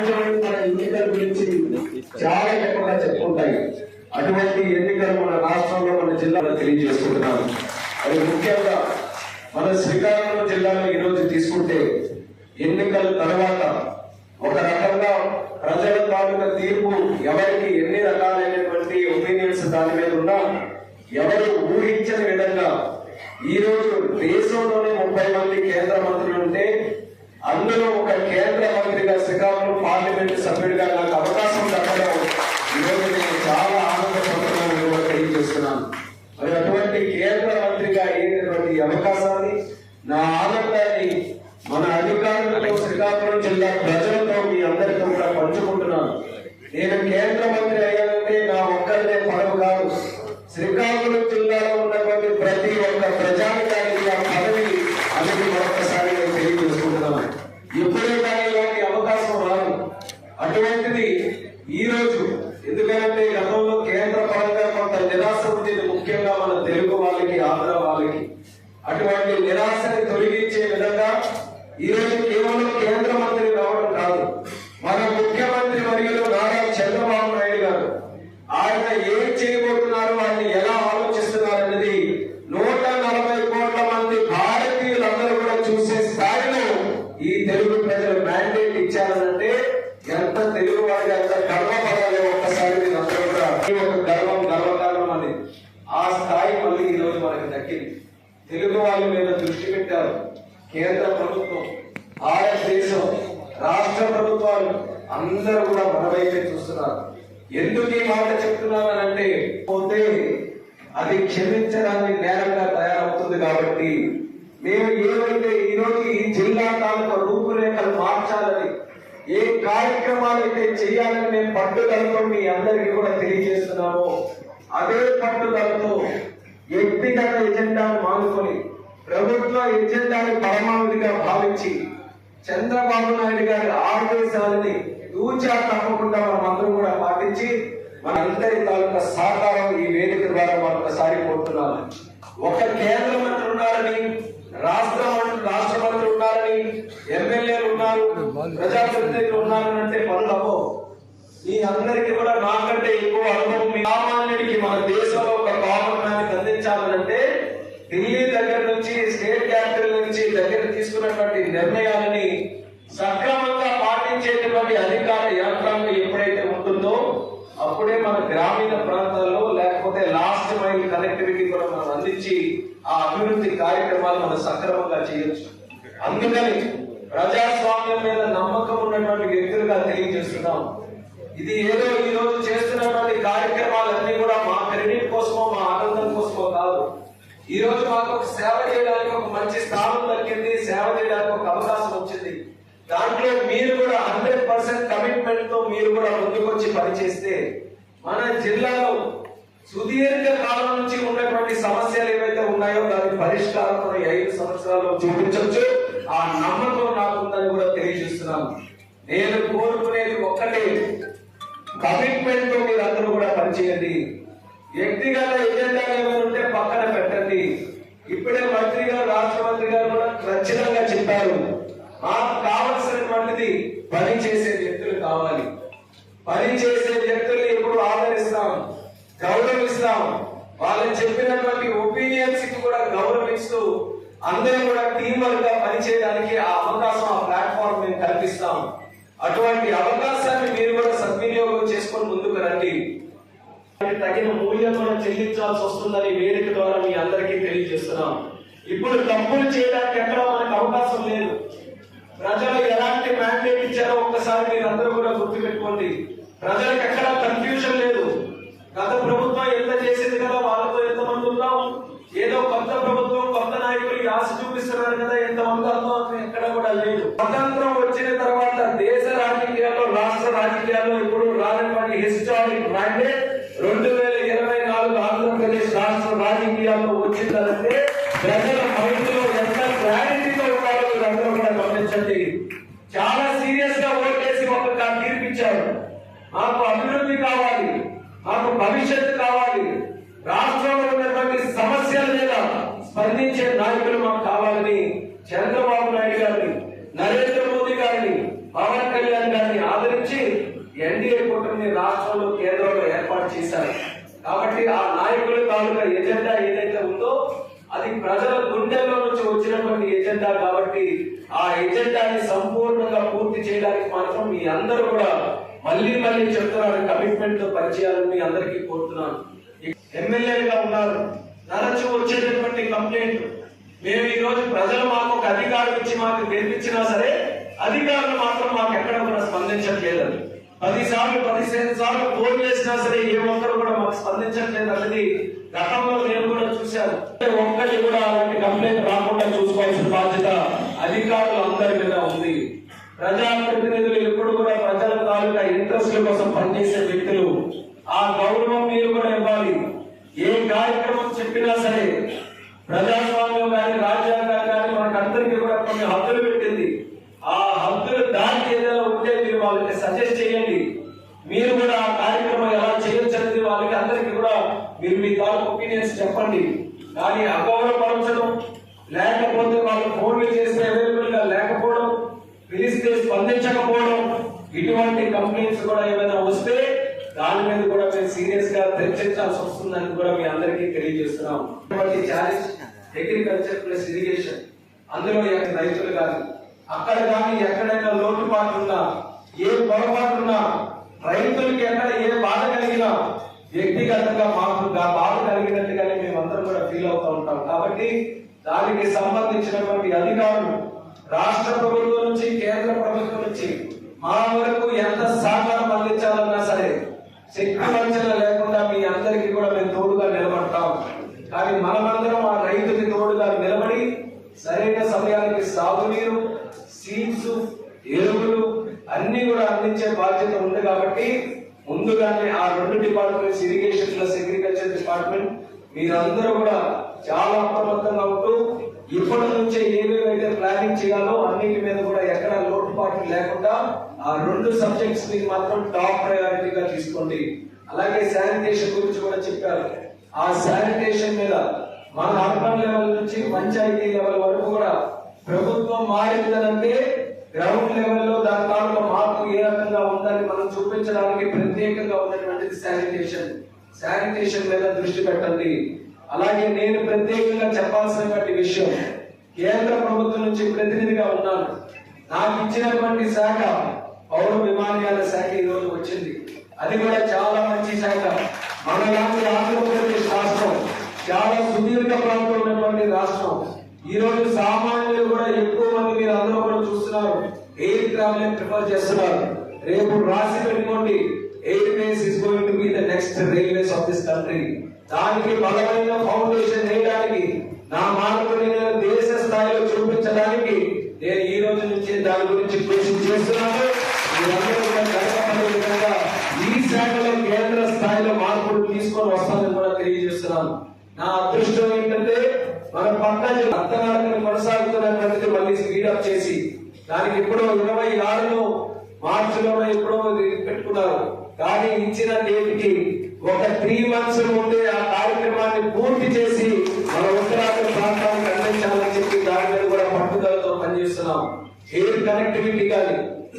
మన ఎన్నికల గురించి చాలా గొప్పగా చెప్పుకుంటాయి అటువంటి ఎన్నికలు మన రాష్ట్రంలో మన జిల్లాలో తెలియజేసుకుంటున్నాను అది ముఖ్యంగా మన శ్రీకాకుళం జిల్లాలో ఈరోజు తీసుకుంటే ఎన్నికల తర్వాత ఒక రకంగా ప్రజల తాలూకా తీర్పు ఎవరికి ఎన్ని రకాలైనటువంటి ఒపీనియన్స్ దాని మీద ఉన్నా ఎవరు ఊహించని విధంగా ఈ రోజు దేశంలోనే ముప్పై మంది కేంద్ర మంత్రులు ఉంటే అందులో ఒక కేంద్ర మంత్రిగా శ్రీకాకుళం పార్లమెంట్ సభ్యుడిగా నాకు అవకాశం దక్క ఈరోజు నేను చాలా ఆనందపడుతున్నాను కూడా తెలియజేస్తున్నాను మరి అటువంటి కేంద్ర మంత్రిగా అయినటువంటి ఈ అవకాశాన్ని నా ఆనందాన్ని మన అధికారులతో శ్రీకాకుళం జిల్లా ప్రజలతో మీ అందరితో కూడా పంచుకుంటున్నాను నేను కేంద్ర మంత్రి అయ్యానంటే నా ఒక్కరిదే పదవి కాదు శ్రీకాకుళం జిల్లాలో ఉన్నటువంటి ప్రతి ఒక్క ప్రజానికానికి ఆ పదవి అనేది మరొకసారి నేను తెలియజేసుకుంటున్నాను ఎప్పుడే కానీ ఇలాంటి అవకాశం రాదు అటువంటిది ఈ రోజు ఎందుకంటే గతంలో కేంద్ర పరంగా కొంత నిరాశ ఉండేది ముఖ్యంగా మన తెలుగు వాళ్ళకి ఆంధ్ర వాళ్ళకి అటువంటి నిరాశని తొలగించే విధంగా ఈ రోజు కేవలం కేంద్ర మంత్రి రావడం కాదు మన ముఖ్యమంత్రి మరియు నారా చంద్రబాబు నాయుడు గారు. ఆయన ఏం చేయబోతున్నారు ఆయన ఎలా ఆలోచిస్తున్నారు అనేది నూట నలభై కోట్ల మంది భారతీయులందరూ కూడా చూసే స్థాయిలో ఈ తెలుగు ప్రజలు మ్యాండేట్ ఇచ్చారనంటే ఎంత తెలుగు వారికి ఎంత గర్వపడాలి ఒక్కసారి మీరు అందరూ కూడా ఒక గర్వం గర్వకారణం అని ఆ స్థాయి మళ్ళీ ఈ రోజు మనకి దక్కింది. తెలుగు వాళ్ళ మీద దృష్టి పెట్టారు. కేంద్ర ప్రభుత్వం భారతదేశం రాష్ట్ర ప్రభుత్వాలు అందరూ కూడా మన వైపే చూస్తున్నారు. ఎందుకు ఈ మాట చెప్తున్నానంటే పోతే అది క్షమించడానికి నేరంగా తయారవుతుంది కాబట్టి మేము ఏవైతే ఈ ఈ జిల్లా తాలూకా రూపురేఖలు మార్చాలని ఏ కార్యక్రమాలు అయితే చేయాలని మేము పట్టుదలతో మీ అందరికీ కూడా తెలియజేస్తున్నామో అదే పట్టుదలతో వ్యక్తిగత ఎజెండాను మానుకొని ప్రభుత్వ ఎజెండాను పరమావధిగా భావించి చంద్రబాబు నాయుడు గారి ఆదేశాలని దూచా తప్పకుండా మనం అందరం కూడా పాటించి మనందరి తాలూకా సహకారం ఈ వేదిక ద్వారా మరొకసారి కోరుతున్నాను ఒక కేంద్ర మంత్రి ఉన్నారని రాష్ట్ర రాష్ట్ర మంత్రి ఉన్నారని ఎమ్మెల్యేలు ఉన్నారు ప్రజాప్రతినిధులు ఉన్నారని అంటే పనులవో అవ్వవు మీ అందరికీ కూడా నాకంటే ఎక్కువ అనుభవం ఆ అభివృద్ధి కార్యక్రమాలు మనం సక్రమంగా చేయొచ్చు. అందుకని ప్రజాస్వామ్యం మీద నమ్మకం ఉన్నటువంటి వ్యక్తులుగా తెలియజేస్తున్నాం. ఇది ఏదో ఈ రోజు చేస్తున్నటువంటి కార్యక్రమాలన్నీ కూడా మా క్రెడిట్ కోసమో మా ఆనందం కోసమో కాదు. ఈ రోజు మాకు ఒక సేవ చేయడానికి ఒక మంచి స్థానం దక్కింది సేవ చేయడానికి ఒక అవకాశం వచ్చింది. దాంట్లో మీరు కూడా హండ్రెడ్ పర్సెంట్ కమిట్మెంట్తో మీరు కూడా ముందుకొచ్చి పనిచేస్తే మన జిల్లాలో సుదీర్ఘ కాలం నుంచి ఉన్నటువంటి సమస్యలు ఏవైతే ఉన్నాయో దాని పరిష్కారం ఐదు సంవత్సరాల్లో చూపించవచ్చు. ఆ నమ్మకం నాకుందని కూడా తెలియజేస్తున్నాను. నేను కోరుకునేది ఒక్కటే కమిట్మెంట్తో మీరు అందరూ కూడా పనిచేయండి. వ్యక్తిగత ఎజెండా ఏమైనా ఉంటే పక్కన పెట్టండి. ఇప్పుడే మంత్రి గారు రాష్ట్ర మంత్రి గారు కూడా ఖచ్చితంగా చెప్పారు. మాకు కావలసినటువంటిది పని చేసే వ్యక్తులు కావాలి. పని చేసే వ్యక్తుల్ని ఎప్పుడు ఆదరిస్తాం గౌరవిస్తాం. వాళ్ళు చెప్పినటువంటి ఒపీనియన్స్కి కూడా గౌరవిస్తూ అందరం కూడా టీం వర్క్గా పనిచేయడానికి ఆ అవకాశం ఆ ప్లాట్ఫామ్ మేము కల్పిస్తాం. అటువంటి అవకాశాన్ని మీరు కూడా సద్వినియోగం చేసుకొని ముందుకు రండి. తగిన మూల్యం మనం చెల్లించాల్సి వస్తుందని వేదిక ద్వారా మీ అందరికీ తెలియజేస్తున్నాం. ఇప్పుడు తప్పులు చేయడానికి ఎక్కడ మనకు అవకాశం లేదు. ప్రజలు ఎలాంటి మ్యాండేట్ ఇచ్చారో ఒక్కసారి మీరు అందరూ కూడా గుర్తుపెట్టుకోండి. ప్రజలకు ఎక్కడ కన్ఫ్యూజన్ లేదు. గత ప్రభుత్వం ఎంత చేసింది కదా వాళ్ళతో ఎంతమంది ఉన్నాం ఏదో కొత్త ప్రభుత్వం కొత్త నాయకులు ఆశ చూపిస్తున్నారు కదా ఎంత మంది అని ఎక్కడ కూడా లేదు. స్వతంత్రం వచ్చిన తర్వాత దేశ రాజకీయాల్లో రాష్ట్ర రాజకీయాల్లో ఇప్పుడు రానటువంటి హిస్టారిక్ మ్యాండేట్ రెండు వేల ఇరవై నాలుగు ఆంధ్రప్రదేశ్ రాష్ట్ర రాజకీయాల్లో వచ్చిందంటే ప్రజల మైండ్లో ఎంత క్లారిటీతో ఉన్నారో మీరు అందరూ కూడా గమనించండి చాలా సీరియస్గా ఓటేసి ఒక తీర్పిచ్చారు మాకు అభివృద్ధి కావాలి మాకు భవిష్యత్తు కావాలి. రాష్ట్రంలో ఉన్నటువంటి సమస్యల మీద స్పందించే నాయకులు మాకు కావాలని చంద్రబాబు నాయుడు గారిని నరేంద్ర మోదీ గారిని పవన్ కళ్యాణ్ గారిని ఆదరించి ఎన్డీఏ కూటమిని రాష్ట్రంలో కేంద్రంలో ఏర్పాటు చేశారు. కాబట్టి ఆ నాయకుల తాలూకా ఎజెండా ఏదైతే ఉందో అది ప్రజల గుండెల్లో నుంచి వచ్చినటువంటి ఎజెండా కాబట్టి ఆ ఎజెండాని సంపూర్ణంగా పూర్తి చేయడానికి మాత్రం మీ అందరూ కూడా మళ్ళీ మళ్ళీ చెప్తున్నాను కమిట్మెంట్తో పనిచేయాలని మీ అందరికీ కోరుతున్నాను. ఎమ్మెల్యేలుగా ఉన్నారు. తరచు వచ్చేటటువంటి కంప్లైంట్ మేము ఈ రోజు ప్రజలు మాకు ఒక అధికారం ఇచ్చి మాకు గెలిపించినా సరే అధికారులు మాత్రం మాకు ఎక్కడ కూడా స్పందించట్లేదని పది సార్లు పదిహేను సార్లు ఫోన్ చేసినా సరే ఏ ఒక్కరు కూడా మాకు స్పందించట్లేదు అనేది గతంలో నేను కూడా చూశాను. ఒక్కటి కూడా అలాంటి కంప్లైంట్ రాకుండా చూసుకోవాల్సిన బాధ్యత అధికారులు అందరి మీద ఉంది. ప్రజాప్రతినిధులు ఎప్పుడు కూడా ప్రజల తాలూకా ఇంట్రెస్ట్ల కోసం పనిచేసే వ్యక్తులు. ఆ గౌరవం మీరు కూడా ఇవ్వాలి. ఏ కార్యక్రమం చెప్పినా సరే ప్రజాస్వామ్యం కానీ రాజ్యాంగం కానీ మనకు అందరికీ కూడా కొన్ని హద్దులు పెట్టింది. ఆ హద్దులు దాటి ఏదైనా ఉంటే మీరు వాళ్ళకి సజెస్ట్ చేయండి. మీరు కూడా ఆ కార్యక్రమం ఎలా చేయొచ్చు అనేది వాళ్ళకి అందరికీ కూడా మీరు మీ తాలూకు ఒపీనియన్స్ చెప్పండి. కానీ అగౌరవ స్పందించకపోవడం ఇటువంటి కంప్లైంట్స్ కూడా ఏమైనా వస్తే దాని మీద కూడా మేము సీరియస్గా చర్చించాల్సి వస్తుందని కూడా మీ అందరికీ తెలియజేస్తున్నాం. ఇటువంటి ఛాలెంజ్ అగ్రికల్చర్ ప్లస్ ఇరిగేషన్ అందులో రైతులు కాదు అక్కడ కానీ ఎక్కడైనా లోటుపాట్లు ఉన్నా ఏ పొరపాటు ఉన్నా రైతులకి ఎక్కడ ఏ బాధ కలిగినా వ్యక్తిగతంగా మాకు బాధ కలిగినట్టుగానే మేమందరం కూడా ఫీల్ అవుతూ ఉంటాం. కాబట్టి దానికి సంబంధించినటువంటి అధికారులు రాష్ట్ర ప్రభుత్వం నుంచి కేంద్ర ప్రభుత్వం నుంచి మా వరకు ఎంత సహకారం అందించాలన్నా సరే శక్తి వంచన లేకుండా మీ అందరికీ కూడా మేము తోడుగా నిలబడతాం. కానీ మనమందరం ఆ రైతుకి తోడుగా నిలబడి సరైన సమయానికి సాగునీరు సీడ్స్ ఎరువులు అన్ని కూడా అందించే బాధ్యత ఉంది కాబట్టి ముందుగానే ఆ రెండు departments irrigation plus agriculture department మీరందరూ కూడా చాలా అప్రమత్తంగా ఉంటూ ఇప్పటి నుంచే ఏవేవైతే ప్లానింగ్ చేయాలో అన్నిటి మీద కూడా ఎక్కడ లోటుపాట్లు లేకుండా ఆ రెండు సబ్జెక్ట్స్ని మాత్రం టాప్ ప్రయారిటీగా తీసుకోండి. అలాగే శానిటేషన్ గురించి కూడా చెప్పారు. ఆ శానిటేషన్ మీద మన అర్బన్ లెవెల్ నుంచి పంచాయతీ లెవెల్ వరకు కూడా ప్రభుత్వం మారిందనంటే గ్రౌండ్ లెవెల్లో దాని కాలంలో మార్పు ఏ రకంగా ఉందని మనం చూపించడానికి ప్రత్యేకంగా ఉన్నటువంటిది శానిటేషన్ శానిటేషన్ మీద దృష్టి పెట్టండి. అలాగే నేను ప్రత్యేకంగా చెప్పాల్సినటువంటి విషయం కేంద్ర ప్రభుత్వం నుంచి ప్రతినిధిగా ఉన్నాను. నాకు ఇచ్చినటువంటి శాఖ పౌర విమానయాన శాఖ ఈ రోజు వచ్చింది. అది కూడా చాలా మంచి శాఖ. మన లాంటి ఆంధ్రప్రదేశ్ రాష్ట్రం చాలా సుదీర్ఘ ప్రాంతం ఉన్నటువంటి రాష్ట్రం. ఈ రోజు సామాన్యులు కూడా ఎక్కువ మంది మీరు అందరూ కూడా చూస్తున్నారు. ఎయిర్ ట్రావెలింగ్ ప్రిఫర్ చేస్తున్నారు. రేపు రాసి పెట్టుకోండి. Airways is going to be the next railways of this country. దానికి బలమైన ఫౌండేషన్ వేయడానికి నా మార్పుని నేను దేశ స్థాయిలో చూపించడానికి నేను ఈ రోజు నుంచి దాని గురించి కృషి చేస్తున్నాను మీరందరూ కూడా గర్వపడే విధంగా ఈ శాఖలో కేంద్ర స్థాయిలో మార్పులు తీసుకొని వస్తానని కూడా తెలియజేస్తున్నాను నా అదృష్టం ఏంటంటే మన పక్క అర్థనాలను కొనసాగుతున్నటువంటిది మళ్ళీ స్పీడప్ చేసి దానికి ఇప్పుడు ఇరవై ఆరులో మార్చిలో ఎప్పుడో ఇది పెట్టుకున్నారు కానీ ఇచ్చిన డేట్కి ఒక త్రీ మంత్స్ ముందే ఆ కార్యక్రమాన్ని పూర్తి చేసి మన ఉత్తరాఖండ్ ప్రాంతానికి అందించాలని చెప్పి దాని మీద కూడా పట్టుదలతో పనిచేస్తున్నాం. ఎయిర్ కనెక్టివిటీ కానీ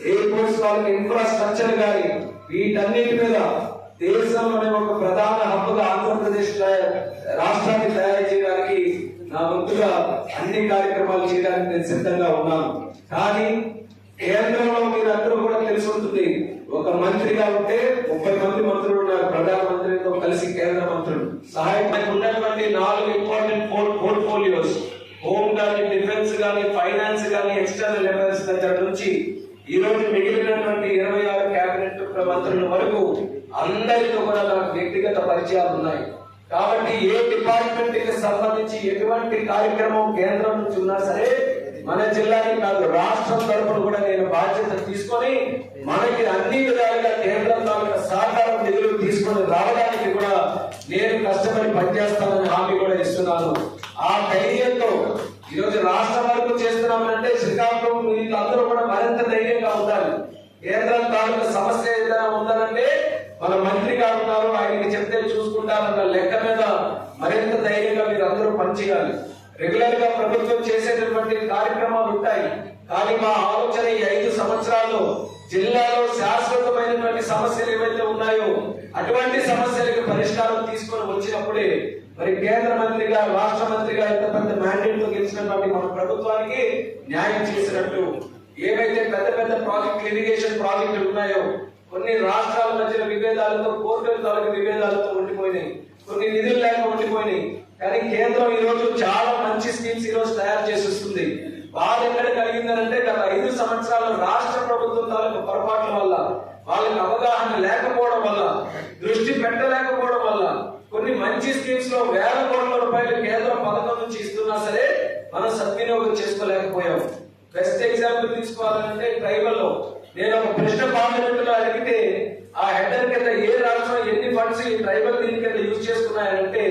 ఎయిర్పోర్ట్స్ వాళ్ళకి ఇన్ఫ్రాస్ట్రక్చర్ కానీ వీటన్నిటి మీద దేశంలోనే ఒక ప్రధాన హక్కుగా ఆంధ్రప్రదేశ్ రాష్ట్రాన్ని తయారు చేయడానికి నా వంతుగా అన్ని కార్యక్రమాలు చేయడానికి నేను సిద్ధంగా ఉన్నాను. కానీ కేంద్రంలో మీరు అందరూ కూడా తెలిసి ఉంటుంది ఒక మంత్రిగా ఉంటే ముప్పై మంది మంత్రులు ఉన్నారు ప్రధానమంత్రితో కలిసి కేంద్ర మంత్రులు. సహాయ ఉన్నటువంటి నాలుగు ఇంపార్టెంట్ పోర్ట్ఫోలియోస్ హోమ్ కానీ డిఫెన్స్ కానీ ఫైనాన్స్ కానీ సెంటర్ దగ్గర నుంచి ఈ రోజు మిగిలినటువంటి ఇరవై ఆరు కేబినెట్ మంత్రుల వరకు అందరితో కూడా నాకు వ్యక్తిగత పరిచయాలు ఉన్నాయి. కాబట్టి ఏ డిపార్ట్మెంట్కి సంబంధించి ఎటువంటి కార్యక్రమం కేంద్రం నుంచి ఉన్నా సరే మన జిల్లాని కాదు రాష్ట్రం తరఫున కూడా నేను బాధ్యత తీసుకొని మనకి అన్ని విధాలుగా కేంద్రం తాలూకా సహకారం నిధులు తీసుకొని రావడానికి కూడా నేను కష్టపడి పనిచేస్తానని హామీ కూడా ఇస్తున్నాను. ఆ ధైర్యంతో ఈరోజు రాష్ట్ర రాష్ట్రం వరకు చేస్తున్నామంటే శ్రీకాకుళం వీళ్ళందరూ కూడా మరింత ధైర్యంగా ఉండాలి. కేంద్రం తాలూకా సమస్య ఏదైనా ఉందనంటే మన మంత్రి గారు ఉన్నారు ఆయనకి చెప్తే చూసుకుంటారన్న లెక్క మీద మరింత ధైర్యంగా మీరు అందరూ పనిచేయాలి. రెగ్యులర్గా ప్రభుత్వం చేసేటటువంటి కార్యక్రమాలు ఉంటాయి. కానీ మా ఆలోచన ఈ ఐదు సంవత్సరాల్లో జిల్లాలో శాశ్వతమైనటువంటి సమస్యలు ఏవైతే ఉన్నాయో అటువంటి సమస్యలకు పరిష్కారం తీసుకొని వచ్చినప్పుడే మరి కేంద్ర మంత్రిగా రాష్ట్ర మంత్రిగా ఇంత పెద్ద మ్యాండేట్తో గెలిచినటువంటి మన ప్రభుత్వానికి న్యాయం చేసినట్టు ఏవైతే పెద్ద పెద్ద ప్రాజెక్ట్ ఇరిగేషన్ ప్రాజెక్టులు ఉన్నాయో కొన్ని రాష్ట్రాల మధ్యన విభేదాలతో కోర్టుల తాలూకు విభేదాలతో ఉండిపోయినాయి. కొన్ని నిధులు లేక ఉండిపోయినాయి. కానీ కేంద్రం ఈ రోజు చాలా మంచి స్కీమ్స్ ఈ రోజు తయారు చేసి వస్తుంది బాధ ఎక్కడ కలిగిందనంటే గత ఐదు సంవత్సరాల రాష్ట్ర ప్రభుత్వం తాలూకు పొరపాట్ల వల్ల వాళ్ళకి అవగాహన లేకపోవడం వల్ల దృష్టి పెట్టలేకపోవడం వల్ల కొన్ని మంచి స్కీమ్స్లో వేల కోట్ల రూపాయలు కేంద్ర పథకం నుంచి ఇస్తున్నా సరే మనం సద్వినియోగం చేసుకోలేకపోయాం. బెస్ట్ ఎగ్జాంపుల్ తీసుకోవాలంటే ట్రైబల్లో. నేను ఒక ప్రశ్న పార్లమెంట్లో అడిగితే ఆ హెడర్ కింద ఏ రాష్ట్రం ఎన్ని ఫండ్స్ ఈ ట్రైబల్ దీని కింద యూజ్ చేసుకున్నాయంటే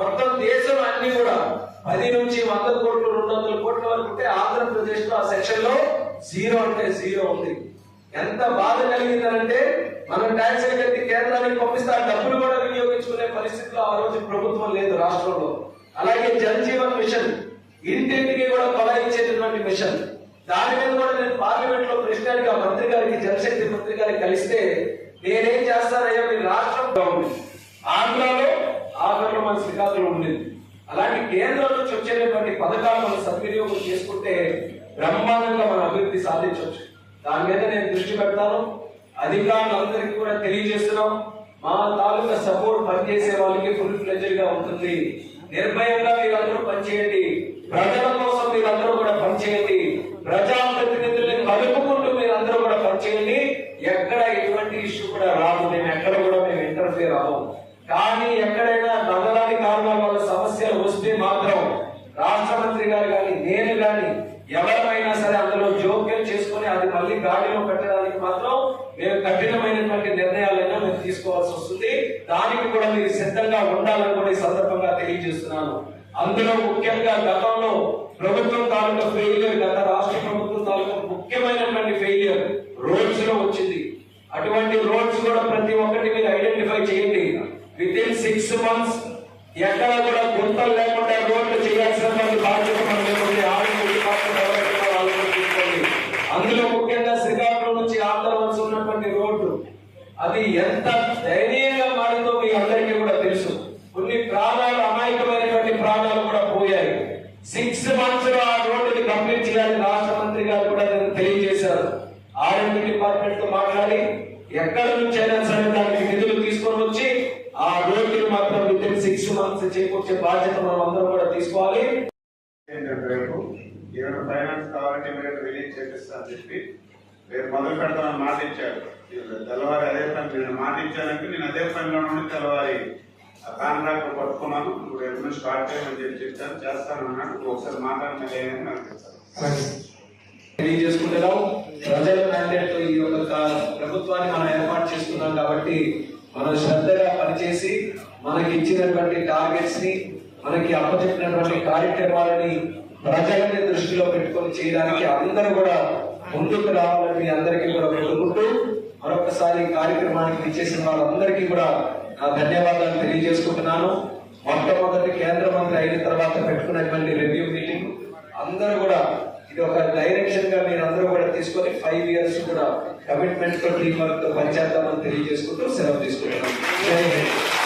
మొత్తం దేశం అన్ని కూడా పది నుంచి వంద కోట్లు రెండు వందల కోట్ల వరకు ఉంటే ఆంధ్రప్రదేశ్లో ఆ సెక్షన్లో జీరో అంటే జీరో ఉంది. ఎంత బాధ కలిగిందనంటే మనం ట్యాక్స్ కట్టి కేంద్రానికి పంపిస్తే ఆ డబ్బులు కూడా వినియోగించుకునే పరిస్థితిలో ఆ రోజు ప్రభుత్వం లేదు రాష్ట్రంలో. అలాగే జలజీవన్ మిషన్ ఇంటింటికి కూడా కొల ఇచ్చేటటువంటి మిషన్. దాని మీద కూడా నేను పార్లమెంట్లో ప్రెసిడెంట్గా మంత్రి గారికి జలశక్తి మంత్రి గారికి కలిస్తే నేనేం చేస్తానయ్యా మీ రాష్ట్రంలో ఉంది ఆంధ్రాలో ఆంధ్రలో మన శ్రీకాకుళం ఉండేది. అలాంటి కేంద్రం నుంచి వచ్చేటటువంటి పథకాలు మనం సద్వినియోగం చేసుకుంటే బ్రహ్మాండంగా మన అభివృద్ధి సాధించవచ్చు. దాని మీద నేను దృష్టి పెడతాను. అధికారులందరికీ కూడా తెలియజేస్తున్నాం. మా తాలూకా సపోర్ట్ పనిచేసే వాళ్ళకి ఫుల్ ఫ్లెజర్గా ఉంటుంది. నిర్భయంగా మీరందరూ పనిచేయండి. ప్రజల కోసం మీరందరూ కూడా పనిచేయండి ప్రజాప్రతినిధుల్ని కలుపుకుంటూ మీరందరూ కూడా పనిచేయండి ఎక్కడ ఎటువంటి ఇష్యూ కూడా రాదు మేము ఎక్కడ కూడా మేము ఇంటర్ఫియర్ అవ్వము కానీ ఎక్కడైనా నగరాని కారణాల వల్ల సమస్యలు వస్తే మాత్రం రాష్ట్ర మంత్రి గారు కానీ నేను కానీ ఎవరైనా సరే అందులో జోక్యం చేసుకొని అది మళ్ళీ గాడిలో పెట్టడానికి మాత్రం మేము కఠినమైనటువంటి నిర్ణయాలైనా మేము తీసుకోవాల్సి వస్తుంది దానికి కూడా మీరు సిద్ధంగా ఉండాలని కూడా ఈ సందర్భంగా తెలియజేస్తున్నాను. అందులో ముఖ్యంగా గతంలో ప్రభుత్వం తాలూకా ఫెయిలియర్ గత రాష్ట్ర ప్రభుత్వం తాలూకా ముఖ్యమైనటువంటి ఫెయిలియర్ రోడ్స్లో వచ్చింది. అటువంటి రోడ్స్ కూడా ప్రతి ఒక్కటి మీరు ఐడెంటిఫై చేయండి. విత్ ఇన్ సిక్స్ మంత్స్ ఎక్కడ కూడా గుంతలు లేకుండా రోడ్లు చేయాల్సినటువంటి బాధ్యత అందులో ముఖ్యంగా శ్రీకాకుళం నుంచి ఆంధ్ర వలస ఉన్నటువంటి రోడ్డు అది ఎంత దయనీయంగా మారిందో మీ అందరికీ కూడా తెలుసు. కొన్ని ప్రాణాలు అమాయకమైనటువంటి ప్రాణాలు కూడా పోయాయి. సిక్స్ మంత్స్లో ఆ రోడ్డుని కంప్లీట్ చేయాలని రాష్ట్ర మంత్రి గారు కూడా నేను తెలియజేశారు. ఆర్ఎండి డిపార్ట్మెంట్తో మాట్లాడి ఎక్కడ నుంచి అయినా సరే దానికి నిధులు తీసుకొని వచ్చి ఆ రోడ్డుని మాత్రం విత్ ఇన్ సిక్స్ మంత్స్ చేకూర్చే బాధ్యత మనం అందరం కూడా తీసుకోవాలి. రేపు ఈరోజు ఫైనాన్స్ కావాలంటే రిలీజ్ చేపిస్తా అని చెప్పి రేపు మొదలు పెడతామని మాట ఇచ్చాడు తెల్లవారి అదే పని నేను మాట ఇచ్చానంటే నేను అదే పనిలో నుండి తెల్లవారి ఆ కాంట్రాక్ట్ పట్టుకున్నాను. ఇప్పుడు రేపు నుంచి స్టార్ట్ చేయమని చెప్పి చెప్తాను చేస్తాను అన్నాడు. ఒకసారి మాట్లాడలేదని నాకు తెలియజేసుకుంటున్నాం ప్రజల మ్యాండేట్ ఈ యొక్క ప్రభుత్వాన్ని మనం ఏర్పాటు చేసుకున్నాం కాబట్టి మనం శ్రద్ధగా పనిచేసి మనకి ఇచ్చినటువంటి టార్గెట్స్ని మనకి అప్పచెప్పినటువంటి కార్యక్రమాలని ప్రజలని దృష్టిలో పెట్టుకొని చేయడానికి అందరూ కూడా ముందుకు రావాలని మీ అందరికీ కూడా కోరుకుంటూ మరొకసారి కార్యక్రమానికి ఇచ్చేసిన వాళ్ళందరికీ కూడా నా ధన్యవాదాలు తెలియజేసుకుంటున్నాను. మొట్టమొదటి కేంద్ర మంత్రి అయిన తర్వాత పెట్టుకున్నటువంటి రివ్యూ మీటింగ్ అందరూ కూడా ఇది ఒక డైరెక్షన్గా మీరు అందరూ కూడా తీసుకొని ఫైవ్ ఇయర్స్ కూడా కమిట్మెంట్తో టీం వర్క్తో పనిచేద్దామని తెలియజేసుకుంటూ సెలవు తీసుకుంటున్నాం